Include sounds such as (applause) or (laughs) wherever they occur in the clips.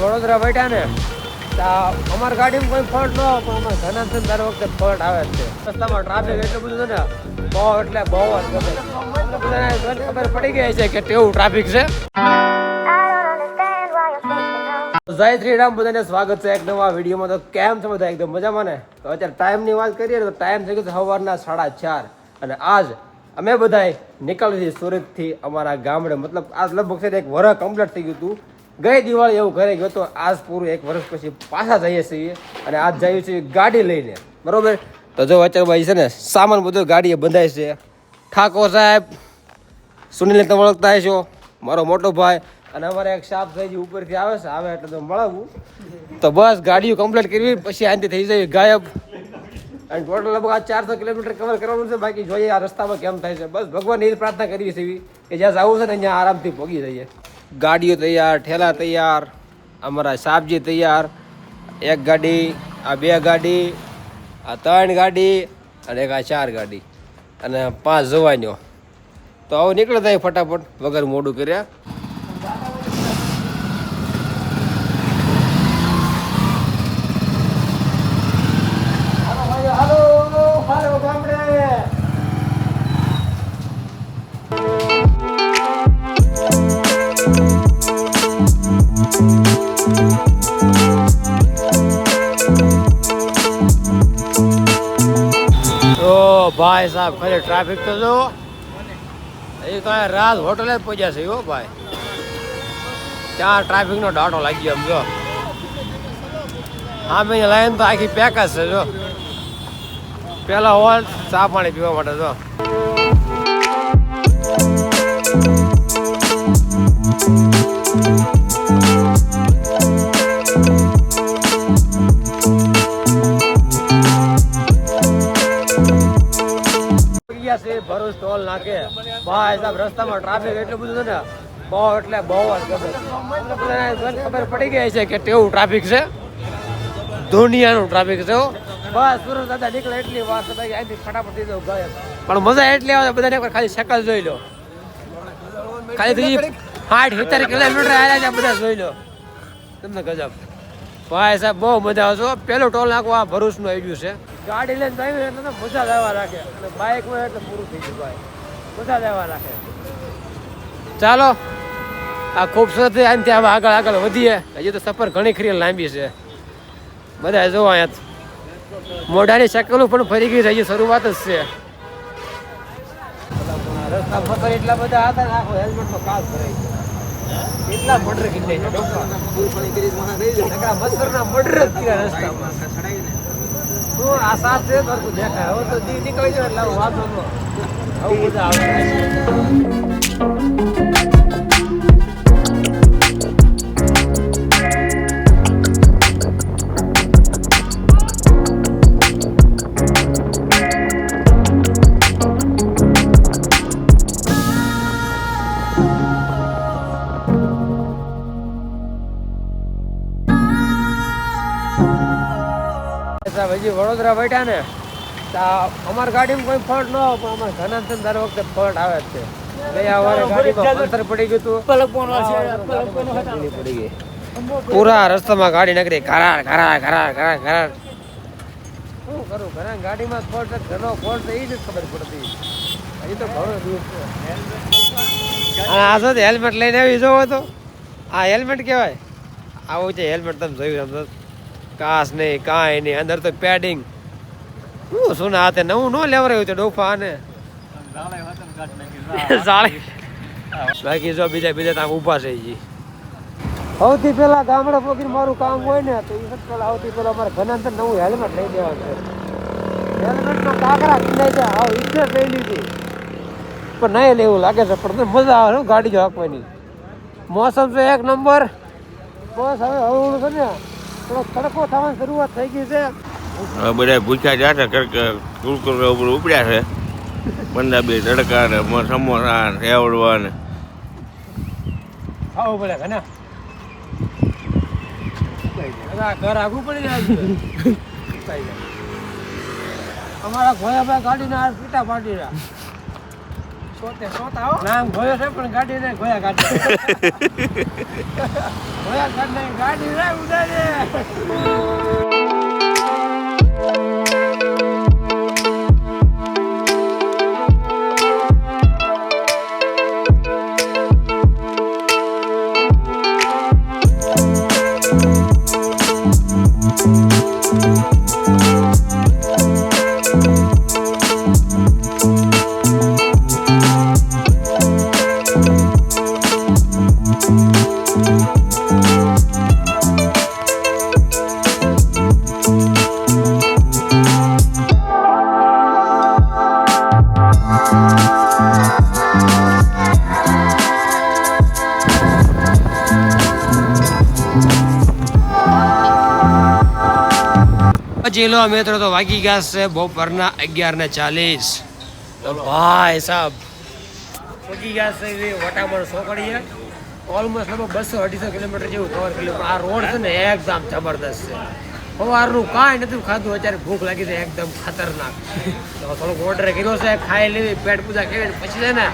વડોદરા બેઠા ને અમારી ગાડીમાં કોઈ ફોલ્ટ ન આવે પણ અમારે ધનાથન દર વખતે ફોલ્ટ આવે છે. રસ્તામાં ટ્રાફિક એટલું બધું છે ને, બહુ એટલે બહુ જ ખબર પડી ગઈ છે કે કેવું ટ્રાફિક છે. જય શ્રી રામ, બધાને સ્વાગત છે એક નવા વિડીયોમાં. તો કેમ છે બધા? એકદમ મજામાં ને? તો અત્યારે ટાઈમની વાત કરીએ તો ટાઈમ થઈ ગયો સવારના સાડા ચાર. અને આજ અમે બધાએ નીકળી છીએ સુરતથી અમારા ગામડે. મતલબ આજ લગભગ છે એક વર્ષ કમ્પ્લીટ થઈ ગયું હતું. ગઈ દિવાળી એવું ઘરે ગયો તો આજ પૂરું એક વર્ષ પછી પાછા જઈએ છીએ અને આજ જઈએ છીએ ગાડી લઈને. બરોબર? તો જો અચરભાઈ છે ને સામાન બધો ગાડીએ બંધાય છે. ઠાકોર સાહેબ સુનિલ તમે ઓળખતા છો મારો મોટો ભાઈ. અને અમારે એક સાફ થઈ ગયું ઉપરથી આવે છે, આવે એટલે તો મળાવું. તો બસ ગાડીઓ કમ્પ્લીટ કરવી, પછી આંતી થઈ જાય ગાયબ. અને ટોટલ લગભગ ચારસો કિલોમીટર કવર કરવાનું છે. બાકી જોઈએ આ રસ્તામાં કેમ થાય છે. બસ ભગવાન એ પ્રાર્થના કરી છે કે જ્યાં જવું છે ને ત્યાં આરામથી પહોંચી જઈએ ગાડીઓ તૈયાર, ઠેલા તૈયાર, અમારા સાપજી તૈયાર, એક ગાડી, આ બે ગાડી, આ ત્રણ ગાડી અને એક આ ચાર ગાડી અને પાંચ જવાનીઓ. તો આવો નીકળે થાય ફટાફટ વગર મોડું કર્યા. ભાઈ સાહેબ, ખરે ટ્રાફિક તો જો એ તો રાત હોટલે જ પહોંચ્યા છે, હો ભાઈ. ત્યાં ટ્રાફિકનો ડાટો લાગી ગયો જો. હા મેં લાઈન તો આખી પેક જ છે, જો. પેલા હોલ ચા પાણી પીવા માટે, જો. thank છે ભરૂચ ટોલ નાકે ભાઈ સાહેબ, રસ્તામાં ટ્રાફિક એટલું બધું ને, બહુ એટલે બહુ ખબર. પડી ગઈ છે કે કેવું ટ્રાફિક છે. દુનિયાનું ટ્રાફિક છે. બસ, સુરત દાદા નીકળે એટલી વાત અહીંથી ફટાફટ દીધો ગાયબ પણ મજા એટલી આવે બધાને ખાલી શકલ જોઈ લો. ખાલી સાઠ, સિત્તેર કિલોમીટર આવ્યા છે, બધા જોઈ લો. તમને ગજબ. ભાઈ સાહેબ, બહુ મજા આવશે પેલો ટોલ નાખવા ભરૂચનું ગયું છે. ગાડી લઈને ભાઈ એટલે તો મજા લેવા રાખે અને બાઇકમાં એટલે પૂરું થઈ ગયું ભાઈ મજા લેવા રાખે ચાલો. આ ખૂબસૂરત આનાથી આમ આગળ આગળ વધીએ. હજી તો સફર ઘણી ખરી લાંબી છે. બધા જો અહીંયા મોઢાની શકલો પણ ફરી ગઈ છે. હજી શરૂઆત જ છે. રસ્તા પથ્થર એટલા બધા હતા આખો હેલ્મેટનો કાચ ભરાઈ ગયો. એટલા મર્ડર કરી છે ડોકા મર્ડર જ કર્યા રસ્તામાં. શું આ સાપ છે દેખાય. હવે તો નીકળી જાય એટલે વાંધો ન આવું બધા આવે. હજી વડોદરા બેઠા ને અમારી ગાડીમાં કોઈ ફોલ્ટ ન આવે પણ અમારે ધનાથન દર વખતે ફોલ્ટ આવે જ છે. ગયા વારે ગાડીમાં પથ્થર પડી ગયું ગાડી પડી ગઈ. પૂરા રસ્તામાં ગાડી નકરી શું કરું ઘણા ગાડીમાં ફોલ્ટ ઘણો ફોલ્ટ એ જ ખબર પડતી. એ તો ઘણો દિવસ આ શું હેલ્મેટ લઈને આવી જોવો તો. આ હેલ્મેટ કહેવાય. આવું છે હેલ્મેટ તમે જોયું સમજો કાસ નહીં કાંઈ નહીં અંદર તો પેડિંગ શું શું ના હાથે નવું ન લેવરાયું છે ડોફા ને બાકી જો બીજા બીજા ત્યાં ઊભા છે જી સૌથી પહેલા ગામડે પોકીને મારું કામ હોય ને તો એ પેલા સૌથી પહેલા મારે ઘણા નવું હેલ્મેટ લઈ દેવાનું છે. હેલ્મેટમાં કાકરા કિનાઈ છે હાવ ઈચ્છે લઈ લીધી. પણ નહીં લેવું લાગે છે પણ તો મજા આવે ગાડી જો હાંકવાની. મોસમ છે એક નંબર. બસ હવે હળવું છે ને. થોડો તડકો થવાની શરૂઆત થઈ ગઈ છે. બધા ભૂખ્યા જાતા કરકે ઉપર ઉપડ્યા છે. પંજાબી તડકા ને સમોસા ને સેવડવા ને. ખાવું પડે ઘણા ઘર આગું પડી જાય. અમારા ભોયાભાઈ ગાડીને આ પીટા પાડી રહ્યા. નામ ગોયો છે પણ ગાડી નહીં ગોયા (laughs) ગાડી ભોયા ગાડી ગાડી રે ઉડાડે પછી લો મિત્રો તો વાગી ગયા છે, બપોરના અગિયાર ને ચાલીસ ભાઈ સાહેબ પહોંચી ગયા છે વટામણ સોકડીએ. ઓલમોસ્ટ લગભગ બસો અઢીસો કિલોમીટર જેવું કવર કર્યું આ રોડ છે ને, એકદમ જબરદસ્ત છે. સવારનું કાંઈ નથી ખાધું અત્યારે ભૂખ લાગી છે એકદમ ખતરનાક. તો થોડોક ઓર્ડર કર્યો છે ખાઈ લેવી પેટ પૂજા કરી પછી છે ને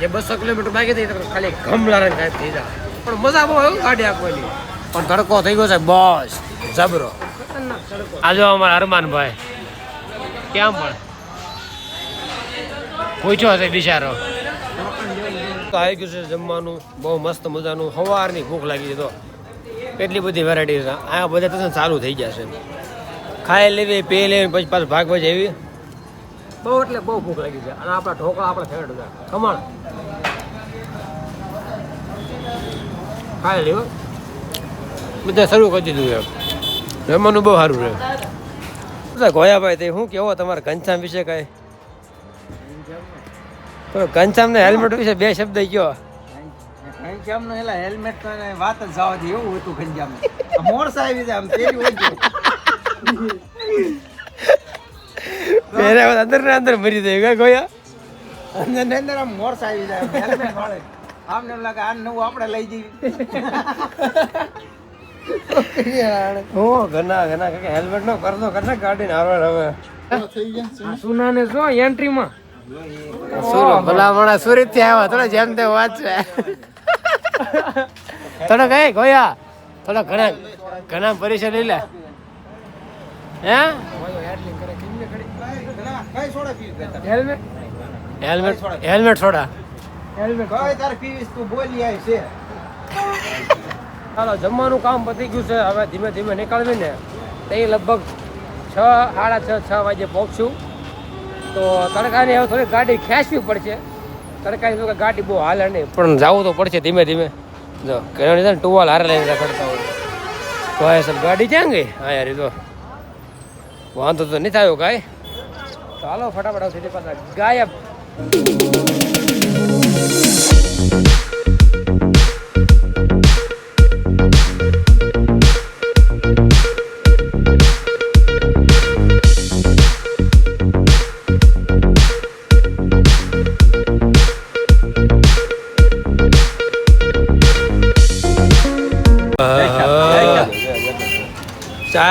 જે બસો કિલોમીટર બાકી થઈ તો ખાલી ગમલા રંગ કાંઈ થઈ જાય. પણ મજા બહુ આવ્યું ગાડી આપવાની પણ તડકો થઈ ગયો છે બસ જબરો. આજો અમારા હરમાનભાઈ. કેમ પણ? પૂછ્યો હશે બિચારો. આવી ગયું છે જમવાનું બહુ મસ્ત મજાનું સવારની ભૂખ લાગી છે તો. કેટલી બધી વેરાયટી છે આ બધા તો ચાલુ થઈ જશે ખાઈ લેવી પી લેવી પછી પાછું ભાગ પછી એવી. બહુ એટલે બહુ ભૂખ લાગી છે. અને આપણા ઢોકળા આપણા ફેવરેટ હતા ખમણ. ખાઈ લેવું. બધા શરૂ કરી દીધું એમ જમવાનું બહુ સારું રહે ગોયાભાઈ તે શું કેવો તમારા ઘનશ્યામ વિશે કઈ? તો ઘનશ્યામ ને? હેલ્મેટ વિશે બે શબ્દ કયો. ઘનશ્યામ નો એલા હેલ્મેટ તો એને વાત જ જવા દે એવું હતું ઘનશ્યામ મોરસા આવી જાય આમ તેરી હોય. પહેરે અંદર ને અંદર ભરી દે ગયા ગોયા અંદર ને અંદર આમ મોરસા આવી જાય આમ હેલ્મેટ વાળે. આમને એમ લાગે આ નવું આપણે લઈ જઈએ. ઘણા ઘણા કાકા હેલ્મેટ નો કરતો કરના ગાડી હારવાર હવે. સુના ને શું એન્ટ્રી માં? સુરો ભલામણા સુરતથી આવ્યા થોડા જેમ તે વાત છે. (laughs) થોડો કઈ ગોયા. થોડો ઘણા ઘણા પરેશાન લઈ લે. હે? હેલ્મેટ. હેલ્મેટ હેલ્મેટ થોડા હેલ્મેટ. કઈ તારે પીવીસ તું બોલી છે. ચાલો જમવાનું કામ પતી ગયું છે. હવે ધીમે ધીમે નીકળવી ને તે લગભગ છ સાડા છ છ વાગે પહોંચશું તો તડકાની હવે થોડી ગાડી ખેંચવી પડશે. તડકાની શું ગાડી બહુ હાલે નહીં, પણ જવું તો પડશે ધીમે ધીમે. જો કેવાની છે ને ટુવાલ હારે લઈને રખડતા હોય. ભાઈ સાહેબ ગાડી ક્યાં ગઈ હા, યાર તો વાંધો તો નહીં થયો કાંઈ. ચાલો, ફટાફટ સીધી પાછા. ગાયબ.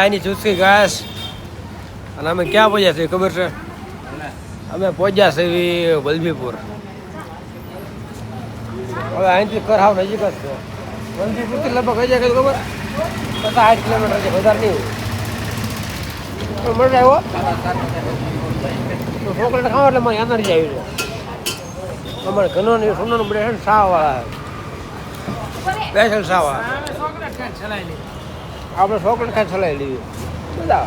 ચાયની ચૂસકી ઘાસ. અને અમે ક્યાં પહોંચ્યા છીએ ખબર છે? અમે પહોંચ્યા છીએ વલભીપુર. હવે અહીંથી કરાવ નજીક જ છે. વલભીપુરથી લગભગ કઈ ખબર? પચાસ આઠ કિલોમીટર છે, વધારે નહીં. મજા આવ્યો છોકરાને ખાવા એટલે મને એનર્જી આવી છે. અમારે ઘણો ને સોનાનું બ્રેડ સાવાવાળા સ્પેશિયલ સાવા આપણે છોકરાને ખાઈ ચલાવી લેવી મજા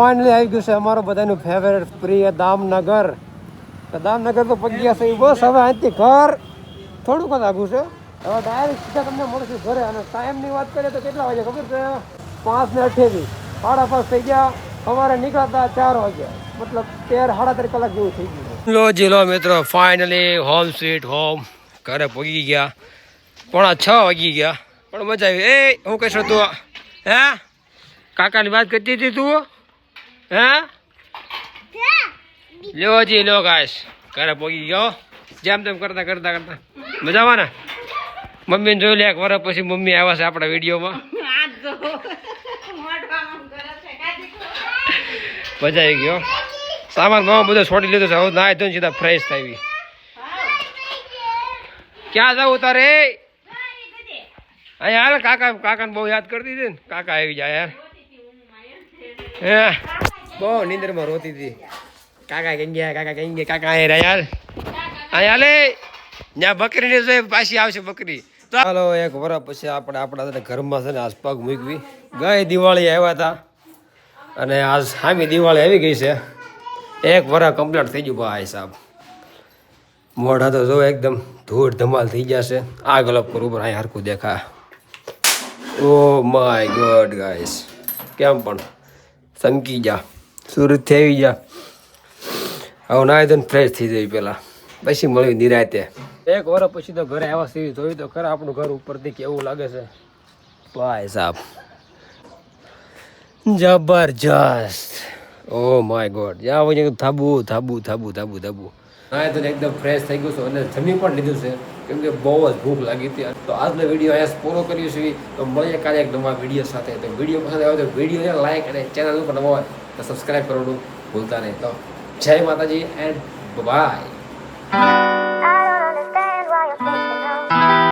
ફાઇનલી આવી ગયું છે અમારું બધાનું ફેવરેટ પ્રિય દામનગર. દામનગર તો પગ્યા છે બસ, હવે અહીંથી ઘર થોડુંક આગું છે. હવે ડાયરેક્ટ સીધા તમને મળશે ઘરે. અને ટાઈમની વાત કરીએ તો કેટલા વાગે ખબર છે? પાંચ ને અઠ્યાવીસ. સાડા પાંચ થઈ ગયા. અમારે નીકળતા ચાર વાગ્યા મતલબ તેર, સાડા તેર કલાક જેવું થઈ ગયું લો જી, લો મિત્રો. ફાઇનલી હોમ સ્વીટ હોમ ઘરે પગી ગયા. પોણા છ વાગી ગયા. પણ મજા આવી. એ, હું કહીશ તું, હે? કાકાની વાત કરતી હતી તું? હે? લ્યો જી લો ગાઈસ. ઘરે પોગી ગયો. જેમ તેમ કરતા કરતા કરતા. મજામાં ને? મમ્મીને જોઈ લે એક વર્ષ પછી મમ્મી આવ્યા છે આપણા વિડીયોમાં. મજા આવી ગયો સામાન બામાન બધો છોડી લીધો છે. હવે નાય ધોઈને સીધા ફ્રેશ થઈ ક્યાં જવું તારે? અહીંયા હાલ કાકા કાકાને બહુ યાદ કરતી હતી ને. કાકા આવી જાય યાર. હે? બહુ નિંદરમાં રોતી હતી. કાકા કઈ ગયા? કાકા કઈ ગયા? કાકા અહીં રહ્યા યાર અહીંયા લે ત્યાં બકરી ને જોઈ પાછી આવશે બકરી. ચાલો એક વર્ષ પછી આપણે આપણા ઘરમાં છે ને આજ પગ મૂકવી. ગઈ દિવાળી આવ્યા હતા. અને આજ સામી દિવાળી આવી ગઈ છે. એક વર્ષ કમ્પ્લીટ થઈ ગયું ભાઈ સાહેબ મોઢા તો જો એકદમ ધૂળ ધમાલ થઈ ગયા છે. આ ગલપ પર ઉપર અહીં હરખું દેખા ઓ માય ગોડ ગાઈસ કેમ પણ? ચમકી જા. સુરતથી આવી જા હવે નાય તો ફ્રેશ થઈ જાય પેલા. પછી મળ્યું નિરાતે. એક વર્ષ પછી તો ઘરે આવ્યા સીવી જોયું તો ખરા આપણું ઘર ઉપરથી કેવું લાગે છે? ભાઈ સાહેબ જબરજસ્ત. ઓ માય ગોડ જ્યાં હોય થાબુ થાબુ થાબુ થાબુ થાબુ હા તો એકદમ ફ્રેશ થઈ ગયું છે અને જમી પણ લીધું છે. કેમ કે બહુ જ ભૂખ લાગી હતી. તો આજનો વીડિયો અહીંયા પૂરો કર્યો છીએ. તો મળીએ કાલે એક નવા વીડિયો સાથે. તો વીડિયો પસંદ આવ્યો તો વિડીયોને લાઈક અને ચેનલ ઉપર નવો તો સબસ્ક્રાઈબ કરવાનું ભૂલતા નહીં. તો જય માતાજી એન્ડ બાય